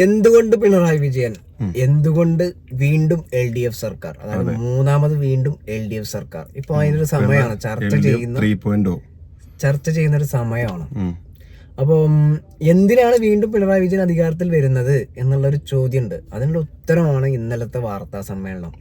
എന്തുകൊണ്ട് പിണറായി വിജയൻ? എന്തുകൊണ്ട് വീണ്ടും എൽ ഡി എഫ് സർക്കാർ? അതായത് മൂന്നാമത് വീണ്ടും എൽ ഡി എഫ് സർക്കാർ. ഇപ്പൊ അതിനൊരു സമയമാണ്. ചർച്ച ചെയ്യുന്ന പോയിന്റ് ചർച്ച ചെയ്യുന്ന ഒരു സമയമാണ് അപ്പം എന്തിനാണ് വീണ്ടും പിണറായി വിജയൻ അധികാരത്തിൽ വരുന്നത് എന്നുള്ള എന്നുള്ളൊരു ചോദ്യമുണ്ട്. അതിനുള്ള ഉത്തരമാണ് ഇന്നലത്തെ വാർത്താ സമ്മേളനം.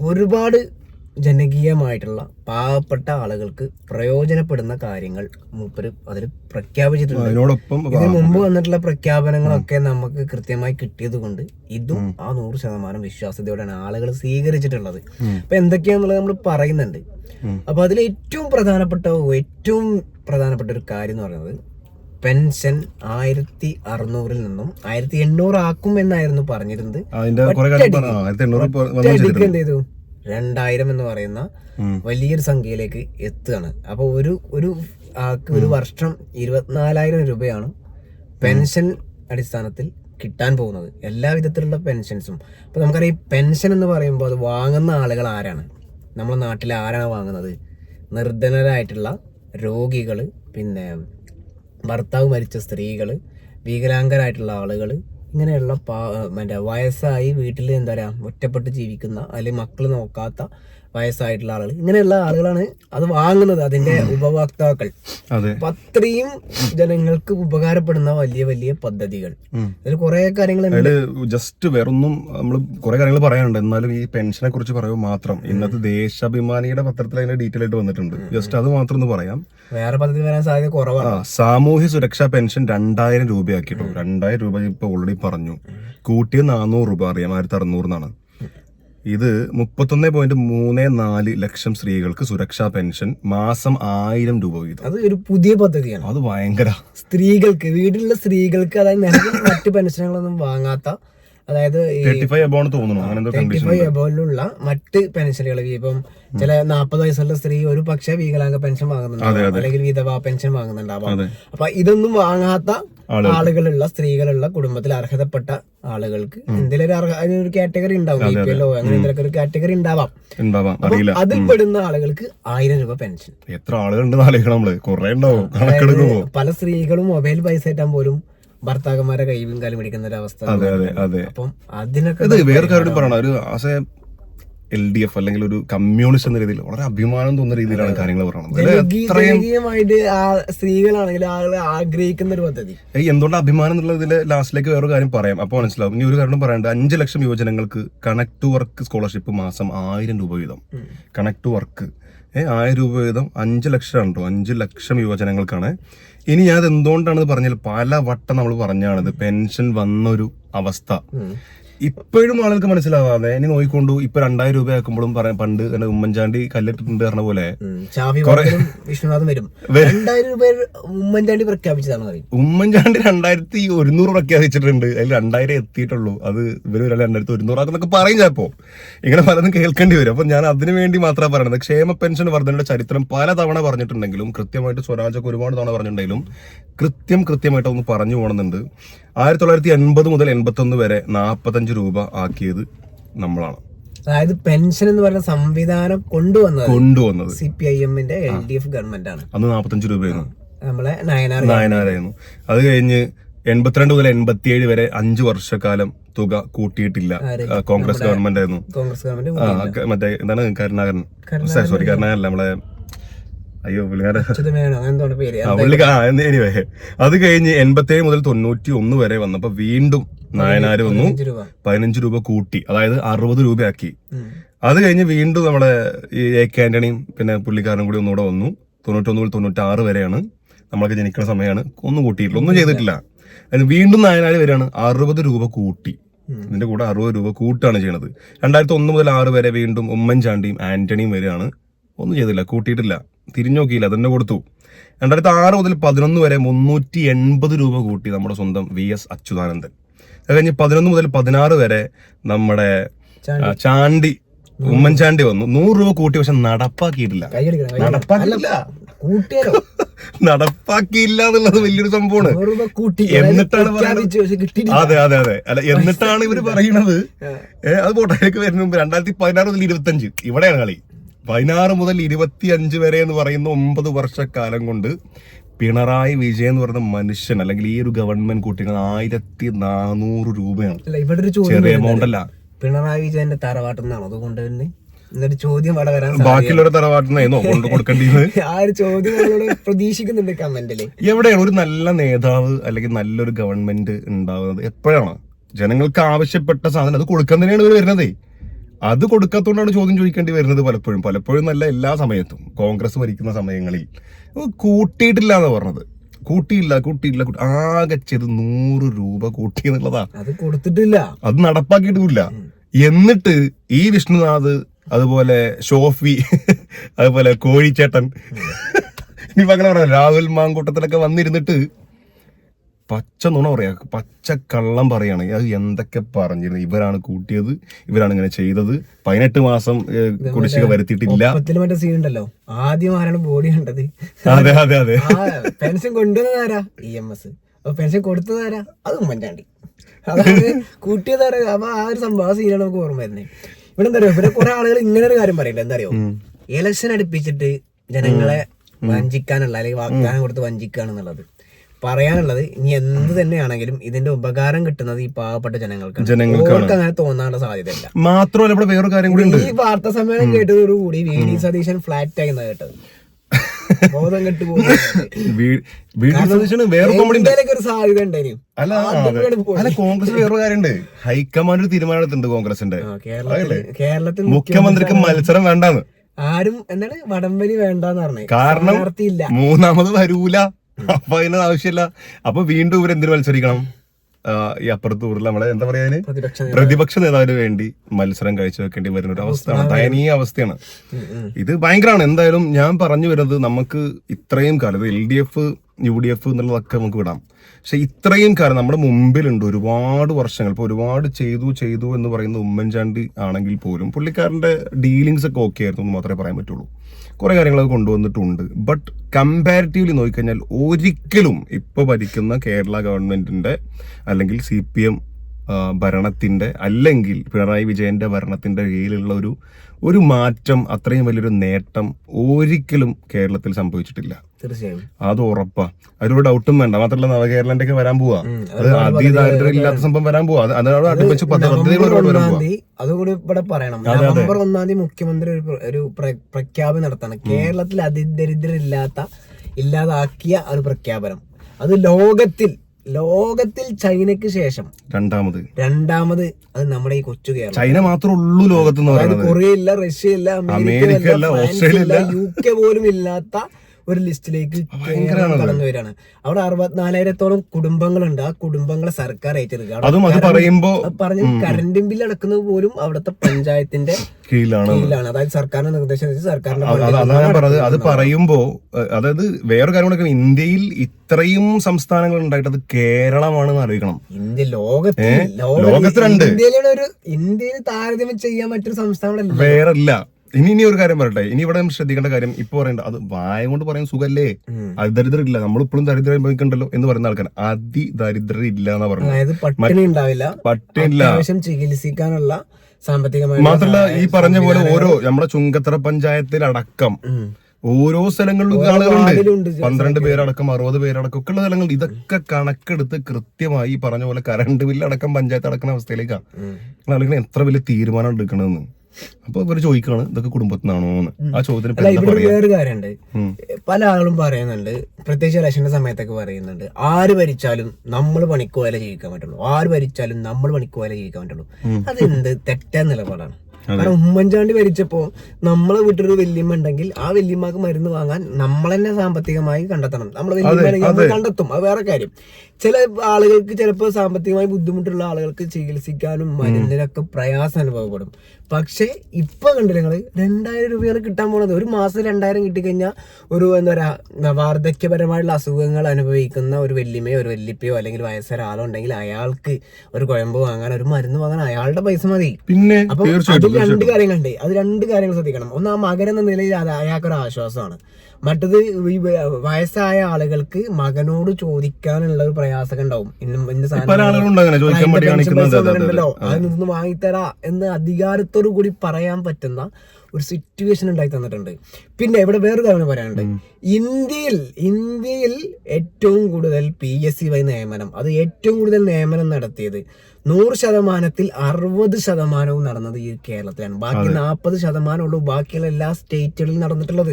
ഒരുപാട് ജനകീയമായിട്ടുള്ള പാവപ്പെട്ട ആളുകൾക്ക് പ്രയോജനപ്പെടുന്ന കാര്യങ്ങൾ മൂപ്പര് അതിൽ പ്രഖ്യാപിച്ചിട്ടുണ്ട്. അതിനോടൊപ്പം ഇതിന് മുമ്പ് വന്നിട്ടുള്ള പ്രഖ്യാപനങ്ങളൊക്കെ നമുക്ക് കൃത്യമായി കിട്ടിയത് കൊണ്ട് ഇതും ആ നൂറ് ശതമാനം വിശ്വാസ്യതയോടെയാണ് ആളുകൾ സ്വീകരിച്ചിട്ടുള്ളത്. അപ്പൊ എന്തൊക്കെയാന്നുള്ളത് നമ്മൾ പറയുന്നുണ്ട്. അപ്പൊ അതിൽ ഏറ്റവും പ്രധാനപ്പെട്ട ഏറ്റവും പ്രധാനപ്പെട്ട ഒരു കാര്യം എന്ന് പറയുന്നത് പെൻഷൻ ആയിരത്തി അറുന്നൂറിൽ നിന്നും ആയിരത്തി എണ്ണൂറ് ആക്കും എന്നായിരുന്നു പറഞ്ഞിരുന്നത്. എന്ത് ചെയ്തു? രണ്ടായിരം എന്ന് പറയുന്ന വലിയൊരു സംഖ്യയിലേക്ക് എത്തുകയാണ്. അപ്പൊ ഒരു ഒരു ആൾക്ക് ഒരു വർഷം ഇരുപത്തിനാലായിരം രൂപയാണ് പെൻഷൻ അടിസ്ഥാനത്തിൽ കിട്ടാൻ പോകുന്നത്. എല്ലാ വിധത്തിലുള്ള പെൻഷൻസും. അപ്പൊ നമുക്കറിയാം ഈ പെൻഷൻ എന്ന് പറയുമ്പോൾ അത് വാങ്ങുന്ന ആളുകൾ ആരാണ്? നമ്മുടെ നാട്ടിൽ ആരാണ് വാങ്ങുന്നത്? നിർധനരായിട്ടുള്ള രോഗികൾ പിന്നെ ഭർത്താവ് മരിച്ച സ്ത്രീകൾ വികലാംഗരായിട്ടുള്ള ആളുകൾ ഇങ്ങനെയുള്ള പാ മറ്റേ വയസ്സായി വീട്ടിൽ എന്താ പറയുക ഒറ്റപ്പെട്ട് ജീവിക്കുന്ന അല്ലെങ്കിൽ മക്കൾ നോക്കാത്ത വയസ്സായിട്ടുള്ള ആളുകൾ ഇങ്ങനെയുള്ള ആളുകളാണ് അത് വാങ്ങുന്നത് അതിന്റെ ഉപഭോക്താക്കൾ. അതെ. അപ്പൊ അത്രയും ജനങ്ങൾക്ക് ഉപകാരപ്പെടുന്ന വലിയ വലിയ പദ്ധതികൾ. അതിൽ കുറെ കാര്യങ്ങൾ ജസ്റ്റ് വേറൊന്നും നമ്മൾ കുറെ കാര്യങ്ങൾ പറയാനുണ്ട്. എന്നാലും ഈ പെൻഷനെ കുറിച്ച് പറയുമ്പോൾ മാത്രം ഇന്നത്തെ ദേശാഭിമാനിയുടെ പത്രത്തിൽ അതിന്റെ ഡീറ്റെയിൽ ആയിട്ട് വന്നിട്ടുണ്ട്. ജസ്റ്റ് അത് മാത്രം ഒന്ന് പറയാം. വേറെ പദ്ധതി വരാൻ സാധ്യത കുറവാണ്. സാമൂഹ്യ സുരക്ഷാ പെൻഷൻ രണ്ടായിരം രൂപയാക്കിട്ടോ രണ്ടായിരം രൂപ ഇപ്പൊ ഓൾറെഡി പറഞ്ഞു. കൂട്ടിയ നാനൂറ് രൂപ അറിയാം ആയിരത്തി അറുന്നൂറിനാണ് ഇത് മുപ്പത്തൊന്ന് പോയിന്റ് മൂന്ന് നാല് ലക്ഷം സ്ത്രീകൾക്ക് സുരക്ഷാ പെൻഷൻ മാസം ആയിരം രൂപ വീതം. അത് ഒരു പുതിയ പദ്ധതിയാണ്. അത് ഭയങ്കര. സ്ത്രീകൾക്ക് വീട്ടിലുള്ള സ്ത്രീകൾക്ക് അതായത് മറ്റു പെൻഷനുകളൊന്നും വാങ്ങാത്ത അതായത് എബോയിലുള്ള മറ്റ് പെൻഷനുകൾ ഇപ്പം ചില നാൽപ്പത് വയസ്സുള്ള സ്ത്രീ ഒരു പക്ഷേ വികലാംഗ പെൻഷൻ വാങ്ങുന്നുണ്ടാവും അല്ലെങ്കിൽ വിധവാ പെൻഷൻ വാങ്ങുന്നുണ്ടാവാം. അപ്പൊ ഇതൊന്നും വാങ്ങാത്ത. ആളുകളുള്ള സ്ത്രീകളുള്ള കുടുംബത്തിൽ അർഹതപ്പെട്ട ആളുകൾക്ക്. എന്തെങ്കിലും ഒരു കാറ്റഗറി ഉണ്ടാവും ബി പി എല്ലോ അങ്ങനെ എന്തെങ്കിലും ഒരു കാറ്റഗറി ഉണ്ടാവാം. അറിയില്ല. അതിൽ പെടുന്ന ആളുകൾക്ക് ആയിരം രൂപ പെൻഷൻ എത്ര ആളുകളുണ്ട് ആലോചിക്കണം നമ്മൾ. കുറെ ഉണ്ടാവും. കണക്കെടുക്കുമ്പോ. പല സ്ത്രീകളും മൊബൈൽ പൈസ ആയിട്ടാൻ പോലും ഭർത്താക്കന്മാരെ കൈവും കാലും പിടിക്കുന്ന ഒരു അവസ്ഥ അതെ അതെ അതെ. അപ്പം അതിനൊക്കെ വേറെ കാര്യം പറയണം. ഒരു as a L D F അല്ലെങ്കിൽ ഒരു കമ്മ്യൂണിസ്റ്റ് എന്ന രീതിയിൽ വളരെ അഭിമാനം തോന്നുന്ന രീതിയിലാണ് കാര്യങ്ങൾ പറയുന്നത്. സ്ത്രീകളാണെങ്കിൽ ആളുകൾ ആഗ്രഹിക്കുന്ന ഒരു പദ്ധതി. ഏയ് എന്തുകൊണ്ട് അഭിമാനം എന്നുള്ളതിൽ ലാസ്റ്റിലേക്ക് വേറൊരു കാര്യം പറയാം. അപ്പോൾ മനസ്സിലാവും. ഇനി ഒരു കാര്യം പറയാണ്ട്. അഞ്ച് ലക്ഷം യുവജനങ്ങൾക്ക് കണക്ട് ടു വർക്ക് സ്കോളർഷിപ്പ് മാസം ആയിരം രൂപ വീതം. കണക്ട് ടു വർക്ക് ഏഹ് ആയിരം രൂപ വീതം അഞ്ച് ലക്ഷം ഉണ്ടോ അഞ്ച് ലക്ഷം യുവജനങ്ങൾക്കാണ്. ഇനി ഞാൻ എന്തുകൊണ്ടാണ് പറഞ്ഞാൽ പല വട്ടം നമ്മൾ പറഞ്ഞാണിത്. പെൻഷൻ വന്നൊരു അവസ്ഥ. ഇപ്പോഴും ആളുകൾക്ക് മനസ്സിലാവാതെ ഇനി നോക്കിക്കൊണ്ടു ഇപ്പൊ രണ്ടായിരം രൂപ ആക്കുമ്പോഴും പറയാം പണ്ട് എന്റെ ഉമ്മൻചാണ്ടി കല്ലിട്ടിട്ടുണ്ട് പറഞ്ഞ പോലെ വിഷ്ണുനാഥ് വരും. രണ്ടായിരം രൂപ ഉമ്മൻചാണ്ടി പ്രഖ്യാപിച്ചതാണ് ഉമ്മൻചാണ്ടി രണ്ടായിരത്തി ഒരുന്നൂറ് പ്രഖ്യാപിച്ചിട്ടുണ്ട്. അതിൽ രണ്ടായിരം എത്തിയിട്ടുള്ളൂ. അത് ഇവർ ഒരാൾ രണ്ടായിരത്തി ഒരുന്നൂറാക്കുന്നൊക്കെ പറയും ചിലപ്പോ. ഇങ്ങനെ പലതും കേൾക്കേണ്ടി വരും. അപ്പൊ ഞാൻ അതിനു വേണ്ടി മാത്രമേ പറയുന്നത്. ക്ഷേമ പെൻഷൻ വർധനയുടെ ചരിത്രം പല തവണ പറഞ്ഞിട്ടുണ്ടെങ്കിലും കൃത്യമായിട്ട് സ്വരാജൊക്കെ ഒരുപാട് തവണ പറഞ്ഞിട്ടുണ്ടെങ്കിലും കൃത്യം കൃത്യമായിട്ട് ഒന്ന് പറഞ്ഞു പോകണമെന്നുണ്ട്. ആയിരത്തി തൊള്ളായിരത്തി എൺപത് മുതൽ എൺപത്തി ഒന്ന് വരെ നാൽപ്പത്തഞ്ച് രൂപ ആക്കിയത് നമ്മളാണ്. അതായത് പെൻഷൻ എന്ന് പറയുന്ന സംവിധാനം കൊണ്ടുവന്നത് കൊണ്ടുവന്നത്. സി പി ഐ എമ്മിന്റെ എൽ ഡി എഫ് ഗവൺമെന്റ് ആണ് അന്ന് നാൽപ്പത്തഞ്ച് രൂപയായിരുന്നു. നമ്മളെ നയനാർ നായനാരായിരുന്നു. അത് കഴിഞ്ഞ് എൺപത്തിരണ്ട് മുതൽ എൺപത്തിയേഴ് വരെ അഞ്ചു വർഷക്കാലം തുക കൂട്ടിയിട്ടില്ല. കോൺഗ്രസ് ഗവൺമെന്റ് ആയിരുന്നു കോൺഗ്രസ് ഗവൺമെന്റ് മറ്റേ എന്താണ്? കരുണാകരൻ. സോറി കരുണാകരൻ നമ്മളെ അയ്യോ പുള്ളിക്കാരൻ. എനിവേ അത് കഴിഞ്ഞ് എൺപത്തേഴ് മുതൽ തൊണ്ണൂറ്റി ഒന്ന് വരെ വന്നപ്പോ വീണ്ടും നായനാര് വന്നു. പതിനഞ്ച് രൂപ. കൂട്ടി. അതായത് അറുപത് രൂപയാക്കി. ആക്കി അത് കഴിഞ്ഞ് വീണ്ടും നമ്മുടെ ഈ എ കെ ആന്റണിയും പിന്നെ പുള്ളിക്കാരനും കൂടി ഒന്നുകൂടെ വന്നു. തൊണ്ണൂറ്റൊന്ന് മുതൽ തൊണ്ണൂറ്റാറ് വരെയാണ്. നമ്മളൊക്കെ ജനിക്കുന്ന സമയമാണ് ഒന്നും കൂട്ടിയിട്ടില്ല. ഒന്നും ചെയ്തിട്ടില്ല. അതിന് വീണ്ടും നായനാര് വരെയാണ് അറുപത് രൂപ കൂട്ടി. ഇതിന്റെ കൂടെ അറുപത് രൂപ കൂട്ടാണ് ചെയ്യണത്. രണ്ടായിരത്തി ഒന്ന് മുതൽ ആറ് വരെ വീണ്ടും ഉമ്മൻചാണ്ടിയും ആന്റണിയും വരെയാണ് ഒന്നും ചെയ്തില്ല കൂട്ടിയിട്ടില്ല. തിരിഞ്ഞു നോക്കിയില്ല അതന്നെ കൊടുത്തു. രണ്ടായിരത്തി ആറ് മുതൽ പതിനൊന്ന് വരെ മുന്നൂറ്റി എൺപത് രൂപ കൂട്ടി നമ്മുടെ സ്വന്തം വി എസ് അച്യുതാനന്ദൻ. അത് കഴിഞ്ഞ് പതിനൊന്ന് മുതൽ പതിനാറ് വരെ നമ്മുടെ ചാണ്ടി. ഉമ്മൻചാണ്ടി വന്നു. നൂറ് രൂപ കൂട്ടി പക്ഷെ നടപ്പാക്കിയിട്ടില്ല. നടപ്പാക്കിയില്ല എന്നുള്ളത് വലിയൊരു സംഭവമാണ്. എന്നിട്ടാണ് അതെ അതെ അതെ. അല്ല എന്നിട്ടാണ് ഇവർ പറയുന്നത്? അത് പോട്ടേക്ക് വരുന്ന മുമ്പ് രണ്ടായിരത്തി പതിനാറ് മുതൽ ഇരുപത്തഞ്ച്. ഇവിടെയാണ് കളി. പതിനാറ് മുതൽ ഇരുപത്തി അഞ്ച് വരെ എന്ന് പറയുന്ന ഒമ്പത് വർഷക്കാലം കൊണ്ട് പിണറായി വിജയൻ എന്ന് പറയുന്ന മനുഷ്യൻ അല്ലെങ്കിൽ ഈ ഒരു ഗവൺമെന്റ് കൂട്ടികൾ ആയിരത്തി നാനൂറ് രൂപയാണ്. അല്ല ഇവിടെ ഒരു ചെറിയ എമൗണ്ട് അല്ല. പിണറായി വിജയന്റെ തറവാട്ടെന്നാണ്? അതുകൊണ്ട് തന്നെ ചോദ്യം അവിടെ വരാൻ ബാക്കിയുള്ളവരുടെ തറവാട്ടിനായിരുന്നോ? കൊണ്ട് കൊടുക്കേണ്ടത് സാധ്യത- ആ ഒരു ചോദ്യം നമ്മളോട് പ്രതീക്ഷിക്കുന്നുണ്ട് കമന്റിൽ. എവിടെയാണ് ഒരു നല്ല നേതാവ് അല്ലെങ്കിൽ നല്ലൊരു ഗവൺമെന്റ് ഉണ്ടാവുന്നത്? എപ്പോഴാണ്? ജനങ്ങൾക്ക് ആവശ്യപ്പെട്ട സാധനം അത് കൊടുക്കാൻ തന്നെയാണ് ഇവർ വരുന്നത്. അത് കൊടുക്കാത്തതുകൊണ്ടാണ് ചോദ്യം ചോദിക്കേണ്ടി വരുന്നത് പലപ്പോഴും. പലപ്പോഴും നല്ല എല്ലാ സമയത്തും. കോൺഗ്രസ് ഭരിക്കുന്ന സമയങ്ങളിൽ. കൂട്ടിയിട്ടില്ല എന്ന് പറഞ്ഞത്. കൂട്ടിയില്ല കൂട്ടിയില്ല ആകെ ചെയ്ത് നൂറ് രൂപ കൂട്ടി എന്നുള്ളതാ. അത് കൊടുത്തിട്ടില്ല. അത് നടപ്പാക്കിയിട്ടില്ല എന്നിട്ട് ഈ വിഷ്ണുനാഥ് അതുപോലെ ഷോഫി അതുപോലെ കോഴിച്ചേട്ടൻ ഇനിയിപ്പോ അങ്ങനെ പറയാം രാഹുൽ മാങ്കൂട്ടത്തിലൊക്കെ വന്നിരുന്നിട്ട് പച്ച നുണ പറയാ. പച്ച കള്ളം പറയാണ്. അത് എന്തൊക്കെ പറഞ്ഞിരുന്നു ഇവരാണ് കൂട്ടിയത്. ഇവരാണ് ഇങ്ങനെ ചെയ്തത്. പതിനെട്ട് മാസം കുടിശ്ശിക വരുത്തിയിട്ടില്ല. മറ്റേ സീൻ ഉണ്ടല്ലോ. ആദ്യം ആരാണ് ബോഡി കണ്ടത്? അതെ അതെ അതെ. പെൻഷൻ കൊണ്ടുവന്നതാരാ ഇ എം എസ് അപ്പൊ പെൻഷൻ കൊടുത്തതാരാ അത് ഉമ്മൻചാണ്ടി. അതായത് കൂട്ടിയതാരാ അപ്പൊ ആ ഒരു സംഭവം സീനാണ് നമുക്ക് ഓർമ്മ വരുന്നത്. ഇവിടെ എന്താ പറയുക ഇവിടെ കുറെ ആളുകൾ ഇങ്ങനെ ഒരു കാര്യം പറയണ്ട എന്താ അറിയോ? ഇലക്ഷൻ അടുപ്പിച്ചിട്ട് ജനങ്ങളെ വഞ്ചിക്കാനുള്ള അല്ലെങ്കിൽ വാഗ്ദാനം കൊടുത്ത് വഞ്ചിക്കാണെന്നുള്ളത് പറയാനുള്ളത് ഇനി എന്ത് തന്നെയാണെങ്കിലും ഇതിന്റെ ഉപകാരം കിട്ടുന്നത് ഈ പാവപ്പെട്ട ജനങ്ങൾക്ക് ജനങ്ങൾക്ക് അങ്ങനെ തോന്നാനുള്ള സാധ്യതയില്ല. മാത്രമല്ല ഇവിടെ വേറൊരു കാര്യം കൂടി ഈ വാർത്താ സമ്മേളനം കേട്ടതോടുകൂടി വി ഡി സതീശൻ ഫ്ലാറ്റ് ആയി കേട്ടത് ബോധം കെട്ട് അല്ല കോൺഗ്രസ് വേറൊരു കാര്യമുണ്ട്. ഹൈക്കമാൻഡ് ഒരു തീരുമാനം എടുത്തിട്ടുണ്ട് കോൺഗ്രസിന്റെ കേരളത്തിൽ കേരളത്തിൽ മുഖ്യമന്ത്രിക്ക് മത്സരം വേണ്ടാന്ന്. ആരും എന്താണ് വടംവലി വേണ്ടെന്ന് പറഞ്ഞു. കാരണം മൂന്നാമത് വരൂല. അപ്പൊ അതിന് ആവശ്യമില്ല. അപ്പൊ വീണ്ടും ഇവർ എന്തിനു മത്സരിക്കണം? ഈ അപ്പുറത്ത് ഊരിൽ നമ്മളെ എന്താ പറയാ അതിന്? പ്രതിപക്ഷ നേതാവ്. നേതാവിന് വേണ്ടി മത്സരം കാഴ്ചവെക്കേണ്ടി വരുന്ന ഒരു അവസ്ഥയാണ് ദയനീയ അവസ്ഥയാണ്. ഇത് ഭയങ്കരമാണ്. എന്തായാലും ഞാൻ പറഞ്ഞു വരുന്നത് നമുക്ക് ഇത്രയും കാലം L D F U D F എന്നുള്ളതൊക്കെ നമുക്ക് വിടാം. പക്ഷെ ഇത്രയും കാലം നമ്മുടെ മുമ്പിലുണ്ട് ഒരുപാട് വർഷങ്ങൾ. ഇപ്പൊ ഒരുപാട് ചെയ്തു ചെയ്തു എന്ന് പറയുന്ന ഉമ്മൻചാണ്ടി ആണെങ്കിൽ പോലും പുള്ളിക്കാരന്റെ ഡീലിങ്സ് ഒക്കെ ഓക്കെ ആയിരുന്നു എന്ന് മാത്രമേ പറയാൻ പറ്റുള്ളൂ. കുറെ കാര്യങ്ങൾ അത് കൊണ്ടുവന്നിട്ടുണ്ട്. ബട്ട് കമ്പാരിറ്റീവ്ലി നോക്കിക്കഴിഞ്ഞാൽ ഒരിക്കലും ഇപ്പൊ ഭരിക്കുന്ന കേരള ഗവൺമെന്റിന്റെ അല്ലെങ്കിൽ സി പി എം ഭരണത്തിന്റെ അല്ലെങ്കിൽ പിണറായി വിജയന്റെ ഭരണത്തിന്റെ കീഴിലുള്ള ഒരു ഒരു മാറ്റം അത്രയും വലിയൊരു നേട്ടം ഒരിക്കലും കേരളത്തിൽ സംഭവിച്ചിട്ടില്ല. തീർച്ചയായും. അത് ഉറപ്പാ. അതിലൊരു ഡൗട്ടും വേണ്ട. മാത്രമല്ല നവകേരളന്റെ ഒക്കെ വരാൻ പോവാ. അത് അത് അതിദാരിദ്ര്യം ഇല്ലാത്ത സംഭവം വരാൻ പോവാ. അതിനോട് അടുപ്പിച്ച് പദ്ധതികൾ ഒരുപാട് വരാൻ പോവാ. അതുകൂടി ഇവിടെ പറയണം. നവംബർ ഒന്നാം തീയതി മുഖ്യമന്ത്രി ഒരു പ്ര- ഒരു പ്ര- പ്രഖ്യാപനം നടത്തണം. കേരളത്തിൽ അതിദരിദ്രം ഇല്ലാത്ത ഇല്ലാതാക്കിയ ഒരു പ്രഖ്യാപനം. അത് ലോകത്തിൽ ലോകത്തിൽ ചൈനക്ക് ശേഷം രണ്ടാമത്. രണ്ടാമത് അത് നമ്മുടെ ഈ കൊച്ചു കേരളം. ചൈന മാത്രമേ ഉള്ളൂ പറയുന്നത് കൊറിയ ഇല്ല റഷ്യ ഇല്ല അമേരിക്ക ഇല്ല ഓസ്ട്രേലിയ ഇല്ല യു കെ പോലും ഇല്ലാത്ത ഒരു ലിസ്റ്റിലേക്ക് കടന്നു വരികയാണ്. അവിടെ അറുപത്തിനാലായിരത്തോളം കുടുംബങ്ങളുണ്ട്. ആ കുടുംബങ്ങളെ സർക്കാർ ഏറ്റെടുക്കുക. പറഞ്ഞ അതും അത് കറണ്ട് പറയുമ്പോ അത് പറഞ്ഞ് കറണ്ട് ബില്ല് അടക്കുന്നത് പോലും അവിടുത്തെ പഞ്ചായത്തിന്റെ കീഴിലാണ്. അതായത് സർക്കാരിന്റെ നിർദ്ദേശം സർക്കാരിന്റെ അത് ഫണ്ടിൽ ഞാൻ നിന്നാണ് അത് അടക്കുന്നത്. പറയുമ്പോ അതായത് വേറെ കാര്യം കൂടെ ഇന്ത്യയിൽ ഇത്രയും സംസ്ഥാനങ്ങൾ ഉണ്ടായിട്ട് അത് കേരളമാണെന്ന് ആലോചിക്കണം ഇന്ത്യ ലോകത്തിൽ ലോകത്തിലുണ്ട്. ഇന്ത്യയിലാണ് ഒരു ഇന്ത്യയിൽ താരതമ്യം ചെയ്യാൻ പറ്റൊരു സംസ്ഥാനം വേറെ ഇല്ല ഇനി ഇനി ഒരു കാര്യം പറയട്ടെ. ഇനി ഇവിടെ ശ്രദ്ധിക്കേണ്ട കാര്യം ഇപ്പൊ പറയണ്ട. അത് വായ കൊണ്ട് പറയാൻ സുഖല്ലേ? അത് ദരിദ്രം ഇല്ല നമ്മളിപ്പോഴും ദരിദ്രം അനുഭവിക്കണ്ടല്ലോ എന്ന് പറയുന്ന ആൾക്കാർ അതി ദരിദ്രം ഇല്ല എന്നാ പറഞ്ഞു അതായത് പട്ടിണി ഉണ്ടാവില്ല. പട്ടില്ല അത്യാവശ്യം ചികിത്സിക്കാനുള്ള സാമ്പത്തികമായ മാത്രല്ല ഈ പറഞ്ഞ പോലെ ഓരോ നമ്മുടെ ചുങ്കത്തറ പഞ്ചായത്തിലടക്കം ഓരോ സ്ഥലങ്ങളിലും ആളുകളുണ്ട്. പന്ത്രണ്ട് പേരടക്കം അറുപത് പേരടക്കം ഒക്കെ ഉള്ള സ്ഥലങ്ങൾ. ഇതൊക്കെ കണക്കെടുത്ത് കൃത്യമായി പറഞ്ഞ പോലെ കറണ്ട് ബില്ല് അടക്കം പഞ്ചായത്ത് അടക്കുന്ന അവസ്ഥയിലേക്കാണ് ആളുകൾ എത്ര വലിയ തീരുമാനം എടുക്കണമെന്ന് അപ്പൊ ഇവർ ചോദിക്കാണ് ഇതൊക്കെ കുടുംബത്തിനാണോ എന്ന്. ആ ചോദ്യത്തിന് അല്ല എന്താ ഇവിടെ വേറൊരു കാര്യമുണ്ട്. പല ആളുകളും പറയുന്നുണ്ട് പ്രത്യേകിച്ച് ഇലക്ഷന്റെ സമയത്തൊക്കെ പറയുന്നുണ്ട് ആര് ഭരിച്ചാലും നമ്മൾ പണിക്കുവല ജീവിക്കാൻ പറ്റുള്ളൂ. ആര് ഭരിച്ചാലും നമ്മൾ പണിക്കുവല ജീവിക്കാൻ പറ്റുള്ളൂ. അതെന്ത് തെറ്റായ നിലപാടാണ്? കാരണം ഉമ്മൻചാണ്ടി ഭരിച്ചപ്പോ നമ്മളെ വീട്ടിലൊരു വല്യമ്മ ഉണ്ടെങ്കിൽ ആ വല്യമ്മക്ക് മരുന്ന് വാങ്ങാൻ നമ്മൾ തന്നെ സാമ്പത്തികമായി കണ്ടെത്തണം. നമ്മൾ വല്യമ്മ കണ്ടെത്തും. അത് വേറെ കാര്യം. ചില ആളുകൾക്ക് ചിലപ്പോൾ സാമ്പത്തികമായി ബുദ്ധിമുട്ടുള്ള ആളുകൾക്ക് ചികിത്സിക്കാനും മരുന്നിനൊക്കെ പ്രയാസം അനുഭവപ്പെടും. പക്ഷേ ഇപ്പൊ കണ്ടില്ല നിങ്ങൾ രണ്ടായിരം രൂപയാണ് കിട്ടാൻ പോണത്. ഒരു മാസം രണ്ടായിരം കിട്ടിക്കഴിഞ്ഞാൽ ഒരു എന്താ പറയാ വാർദ്ധക്യപരമായിട്ടുള്ള അസുഖങ്ങൾ അനുഭവിക്കുന്ന ഒരു വല്യമ്മയോ ഒരു വല്യപ്പയോ അല്ലെങ്കിൽ വയസ്സൊരാളോ ഉണ്ടെങ്കിൽ അയാൾക്ക് ഒരു കുഴമ്പ് വാങ്ങാൻ ഒരു മരുന്ന് വാങ്ങാൻ അയാളുടെ പൈസ മതി. പിന്നെ അപ്പം അതിൽ രണ്ട് കാര്യങ്ങളുണ്ട് അത് രണ്ട് കാര്യങ്ങൾ ശ്രദ്ധിക്കണം. ഒന്ന് ആ മകൻ എന്ന നിലയിൽ അത് അയാൾക്കൊരു ആശ്വാസമാണ്. മറ്റത് ഈ വയസ്സായ ആളുകൾക്ക് മകനോട് ചോദിക്കാനുള്ള ഒരു പ്രയാസമൊക്കെ ഉണ്ടാവും. ഉണ്ടല്ലോ അതെ. നിന്ന് വാങ്ങിത്തരാ എന്ന് അധികാരത്തോടു കൂടി പറയാൻ പറ്റുന്ന ഒരു സിറ്റുവേഷൻ ഉണ്ടാക്കി തന്നിട്ടുണ്ട്. പിന്നെ ഇവിടെ വേറൊരു കാര്യം പറയാനുണ്ട്. ഇന്ത്യയിൽ ഇന്ത്യയിൽ ഏറ്റവും കൂടുതൽ പി എസ് സി വൈ നിയമനം അത് ഏറ്റവും കൂടുതൽ നിയമനം നടത്തിയത് നൂറ് ശതമാനത്തിൽ അറുപത് ശതമാനവും നടന്നത് ഈ കേരളത്തിലാണ്. ബാക്കി നാൽപ്പത് ശതമാനം ഉള്ളു ബാക്കിയുള്ള എല്ലാ സ്റ്റേറ്റുകളിലും നടന്നിട്ടുള്ളത്.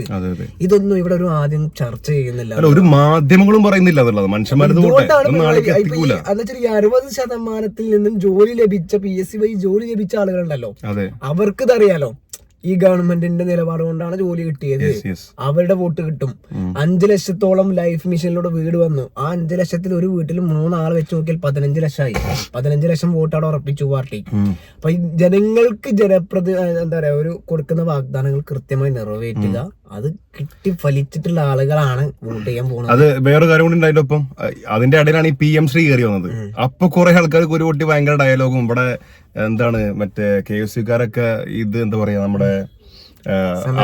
ഇതൊന്നും ഇവിടെ ഒരു ആദ്യം ചർച്ച ചെയ്യുന്നില്ല. ഒരു മാധ്യമങ്ങളും പറയുന്നില്ല എന്നുവെച്ചാൽ ഈ അറുപത് ശതമാനത്തിൽ നിന്നും ജോലി ലഭിച്ച പി എസ് സി വഴി ജോലി ലഭിച്ച ആളുകളുണ്ടല്ലോ. അവർക്കിതറിയാലോ അവർക്ക് ഇതറിയാലോ ഈ ഗവൺമെന്റിന്റെ നിലപാട് കൊണ്ടാണ് ജോലി കിട്ടിയത്. അവരുടെ വോട്ട് കിട്ടും. അഞ്ചു ലക്ഷത്തോളം ലൈഫ് മിഷനിലൂടെ വീട് വന്നു. ആ അഞ്ചു ലക്ഷത്തിൽ ഒരു വീട്ടിൽ മൂന്നാൾ വെച്ച് നോക്കിയാൽ പതിനഞ്ച് ലക്ഷമായി. പതിനഞ്ച് ലക്ഷം വോട്ട് അവിടെ ഉറപ്പിച്ചു പാർട്ടി. അപ്പൊ ജനങ്ങൾക്ക് ജനപ്രതി എന്താ പറയാ ഒരു കൊടുക്കുന്ന വാഗ്ദാനങ്ങൾ കൃത്യമായി നിറവേറ്റുക. അത് കിട്ടി ഫലിച്ചിട്ടുള്ള ആളുകളാണ് വോട്ട് ചെയ്യാൻ പോകുന്നത് അത് വേറൊരു കാര്യം കൂടി ഒപ്പം അതിന്റെ ഇടയിലാണ് ഈ പി എം ശ്രീ കയറി വന്നത്. അപ്പൊ കുറെ ആൾക്കാർക്ക് ഒരു കുട്ടി ഭയങ്കര ഡയലോഗും ഇവിടെ എന്താണ് മറ്റേ കെ എസ് സിക്കാരൊക്കെ ഇത് എന്താ പറയാ നമ്മുടെ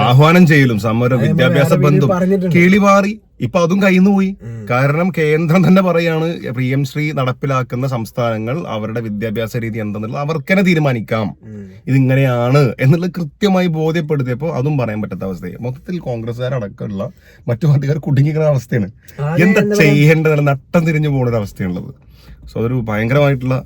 ആഹ്വാനം ചെയ്യലും സമരം വിദ്യാഭ്യാസ ബന്ധം. കിളിമാറി ഇപ്പൊ അതും നിന്ന് പോയി. കാരണം കേന്ദ്രം തന്നെ പറയാണ് പി എം ശ്രീ നടപ്പിലാക്കുന്ന സംസ്ഥാനങ്ങൾ അവരുടെ വിദ്യാഭ്യാസ രീതി എന്തെന്നുള്ളത് അവർക്ക് തന്നെ തീരുമാനിക്കാം. ഇതിങ്ങനെയാണ് എന്നുള്ളത് കൃത്യമായി ബോധ്യപ്പെടുത്തിയപ്പോൾ അതും പറയാൻ പറ്റാത്ത അവസ്ഥയായി. മൊത്തത്തിൽ കോൺഗ്രസ്സുകാരടക്കമുള്ള മറ്റു പാർട്ടിക്കാർ കുടുങ്ങിക്കുന്ന അവസ്ഥയാണ്. എന്താ ചെയ്യേണ്ടത്? നട്ടം തിരിഞ്ഞു പോകുന്ന ഒരു അവസ്ഥയാണുള്ളത്. സോ അതൊരു ഭയങ്കരമായിട്ടുള്ള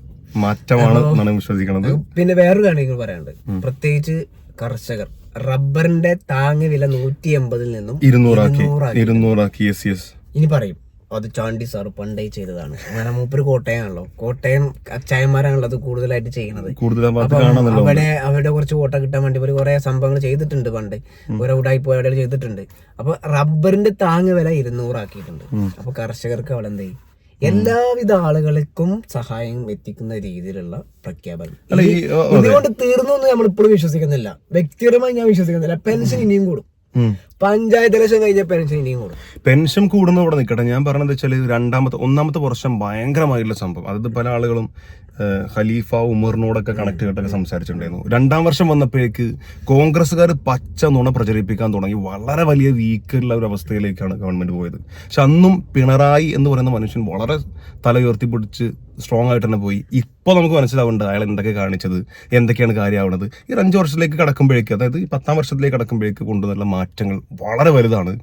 മാറ്റമാണ് എന്നാണ് വിശ്വസിക്കുന്നത് പിന്നെ വേറൊരു കാര്യം പറയാനുണ്ട്. പ്രത്യേകിച്ച് കർഷകർ. റബ്ബറിന്റെ താങ്ങ് വില നൂറ്റി എൺപതിൽ നിന്നും ഇരുന്നൂറാക്കി ഇരുന്നൂറാക്കി. യെസ് യെസ് ഇനി പറയും അത് ചാണ്ടി സാർ പണ്ടേ ചെയ്തതാണ്. അങ്ങനെ മൂപ്പര് കോട്ടയാണല്ലോ കോട്ടയം അച്ചായന്മാരാണല്ലോ അത് കൂടുതലായിട്ട് ചെയ്യണത്. അവിടെ അവരുടെ കുറച്ച് കോട്ട കിട്ടാൻ വേണ്ടി ഒരു കുറെ സംഭവങ്ങൾ ചെയ്തിട്ടുണ്ട് പണ്ട്. ഓരോ ഉടായി അവിടെ ചെയ്തിട്ടുണ്ട്. അപ്പൊ റബ്ബറിന്റെ താങ്ങ് വില ഇരുന്നൂറാക്കിയിട്ടുണ്ട്. അപ്പൊ കർഷകർക്ക് അവിടെ എന്ത് ചെയ്യും? എല്ലാവിധ ആളുകൾക്കും സഹായം എത്തിക്കുന്ന രീതിയിലുള്ള പ്രഖ്യാപനം. ഇതുകൊണ്ട് തീർന്നു എന്ന് നമ്മൾ ഇപ്പോഴും വിശ്വസിക്കുന്നില്ല വ്യക്തിപരമായി ഞാൻ വിശ്വസിക്കുന്നില്ല പെൻഷൻ ഇനിയും കൂടും. പഞ്ചായത്ത് ഇലക്ഷൻ കഴിഞ്ഞ പെൻഷൻ ഇനിയും കൂടും. പെൻഷൻ കൂടുന്ന ഇവിടെ നിൽക്കട്ടെ ഞാൻ പറഞ്ഞത് വെച്ചാൽ രണ്ടാമത്തെ ഒന്നാമത്തെ വർഷം ഭയങ്കരമായിട്ടുള്ള സംഭവം. അതായത് പല ആളുകളും ഖലീഫ ഉമറിനോടൊക്കെ കണക്ട് ചെയ്തിട്ടൊക്കെ സംസാരിച്ചിട്ടുണ്ടായിരുന്നു. രണ്ടാം വർഷം വന്നപ്പോഴേക്ക് കോൺഗ്രസ്സുകാർ പച്ച നുണ പ്രചരിപ്പിക്കാൻ തുടങ്ങി. വളരെ വലിയ വീക്കുള്ള ഒരു അവസ്ഥയിലേക്കാണ് ഗവൺമെന്റ് പോയത്. പക്ഷെ അന്നും പിണറായി എന്ന് പറയുന്ന മനുഷ്യൻ വളരെ തല ഉയർത്തി പിടിച്ച് സ്ട്രോങ് ആയിട്ട് തന്നെ പോയി. ഇപ്പോൾ നമുക്ക് മനസ്സിലാവുന്നുണ്ട് അയാൾ എന്തൊക്കെ കാണിച്ചത് എന്തൊക്കെയാണ് കാര്യമാവുന്നത്. ഈ ഒരു അഞ്ച് വർഷത്തിലേക്ക് കടക്കുമ്പോഴേക്ക് അതായത് ഈ പത്താം വർഷത്തിലേക്ക് കടക്കുമ്പോഴേക്ക് കൊണ്ടുവന്നുള്ള മാറ്റങ്ങൾ വളരെ വലുതാണ്.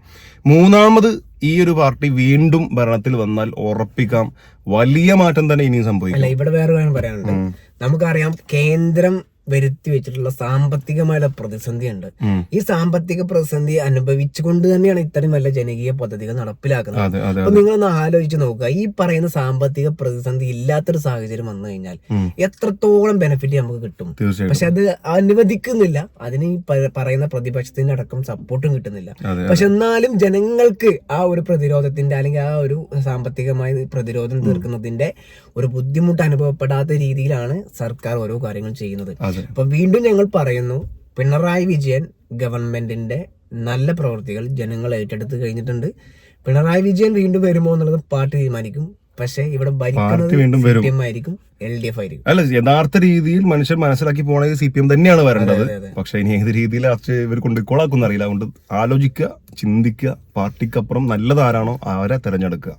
മൂന്നാമത് ഈ ഒരു പാർട്ടി വീണ്ടും ഭരണത്തിൽ വന്നാൽ ഉറപ്പിക്കാം. വലിയ മാറ്റം തന്നെ ഇനിയും സംഭവിക്കും. ഇവിടെ വേറെ പറയാനുണ്ട്. നമുക്കറിയാം കേന്ദ്രം വരുത്തി വെച്ചിട്ടുള്ള സാമ്പത്തികമായുള്ള പ്രതിസന്ധി ഉണ്ട് ഈ സാമ്പത്തിക പ്രതിസന്ധി അനുഭവിച്ചുകൊണ്ട് തന്നെയാണ് ഇത്തരം വല്ല ജനകീയ പദ്ധതികൾ നടപ്പിലാക്കുന്നത്. അപ്പൊ നിങ്ങൾ ഒന്ന് നിങ്ങളൊന്ന് ആലോചിച്ച് നോക്കുക. ഈ പറയുന്ന സാമ്പത്തിക പ്രതിസന്ധി ഇല്ലാത്തൊരു സാഹചര്യം വന്നു കഴിഞ്ഞാൽ എത്രത്തോളം ബെനിഫിറ്റ് നമുക്ക് കിട്ടും? പക്ഷെ അത് അനുവദിക്കുന്നില്ല. അതിന് ഈ പറയുന്ന പ്രതിപക്ഷത്തിന്റെ അടക്കം സപ്പോർട്ടും കിട്ടുന്നില്ല. പക്ഷെ എന്നാലും ജനങ്ങൾക്ക് ആ ഒരു പ്രതിരോധത്തിന്റെ അല്ലെങ്കിൽ ആ ഒരു സാമ്പത്തികമായ പ്രതിരോധം തീർക്കുന്നതിന്റെ ഒരു ബുദ്ധിമുട്ട് അനുഭവപ്പെടാത്ത രീതിയിലാണ് സർക്കാർ ഓരോ കാര്യങ്ങൾ ചെയ്യുന്നത്. അപ്പൊ വീണ്ടും ഞങ്ങൾ പറയുന്നു പിണറായി വിജയൻ ഗവൺമെന്റിന്റെ നല്ല പ്രവൃത്തികൾ ജനങ്ങൾ ഏറ്റെടുത്ത് കഴിഞ്ഞിട്ടുണ്ട്. പിണറായി വിജയൻ വീണ്ടും വരുമോ എന്നുള്ളത് പാർട്ടി തീരുമാനിക്കും. പക്ഷേ ഇവിടെ ഭരിക്കുന്നത് ആയിരിക്കും എൽ ഡി എഫ് ആയിരിക്കും. അല്ല യഥാർത്ഥ രീതിയിൽ മനുഷ്യൻ മനസ്സിലാക്കി പോണത് സി പി എം തന്നെയാണ് വരേണ്ടത്. പക്ഷെ ഇനി ഏത് രീതിയിൽ ഇവർ കൊണ്ട് കൊളാക്കുന്ന അറിയില്ല. അതുകൊണ്ട് ആലോചിക്കുക ചിന്തിക്കുക പാർട്ടിക്കപ്പുറം നല്ലതാരാണോ അവരെ തെരഞ്ഞെടുക്കുക.